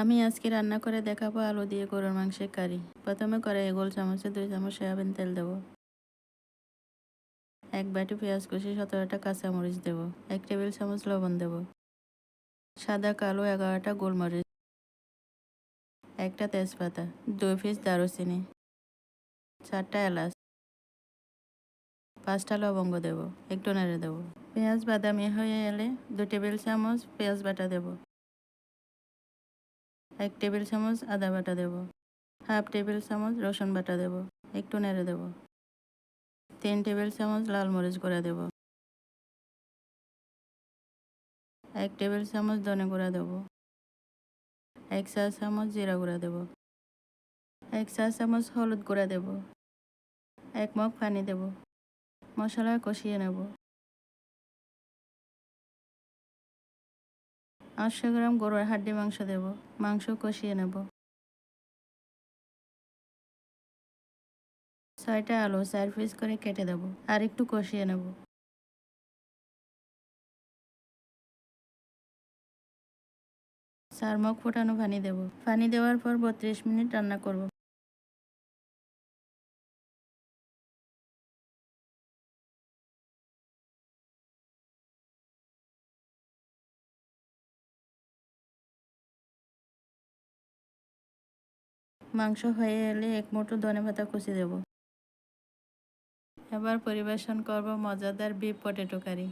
আমি আজকে রান্না করে দেখাবো আলু দিয়ে গরুর মাংসের কারি। প্রথমে কড়াইয়ে গোল চামচে দুই চামচ সয়াবিন তেল দেবো। এক বাটি পেঁয়াজ কুচি সতেরোটা কাঁচামরিচ দেব। এক টেবিল চামচ লবণ দেব। সাদা কালো এগারোটা গোলমরিচ। একটা তেজপাতা, দুই পিস দারুচিনি। চারটা এলাচ। পাঁচটা লবঙ্গ দেব। একটু নেড়ে দেবো। পেঁয়াজ বাদামি হয়ে এলে দু টেবিল চামচ পেঁয়াজ বাটা দেব। এক টেবিল চামচ আদা বাটা দেব। হাফ টেবিল চামচ রসুন বাটা দেব। একটু নেড়ে দেব। তিন টেবিল চামচ লাল মরিচ গুঁড়া দেব। এক টেবিল চামচ ধনে গুঁড়া দেব। এক চা চামচ জিরা গুঁড়া দেব। এক চা চামচ হলুদ গুঁড়া দেব। এক মগ পানি দেব। মশলা কষিয়ে নেব। আটশো গ্রাম গরুর হাড্ডি মাংস দেব। মাংস কষিয়ে নেব। ছয়টা আলু চার পিস করে কেটে দেব আর একটু কষিয়ে নেব। চার মগ ফোটানো পানি দেব। পানি দেওয়ার পর বত্রিশ মিনিট রান্না করব। মাংস হয়ে এলে এক মুঠো ধনে পাতা কুচি দেব। এবার পরিবেশন করব মজাদার বিপ পটেটো কারি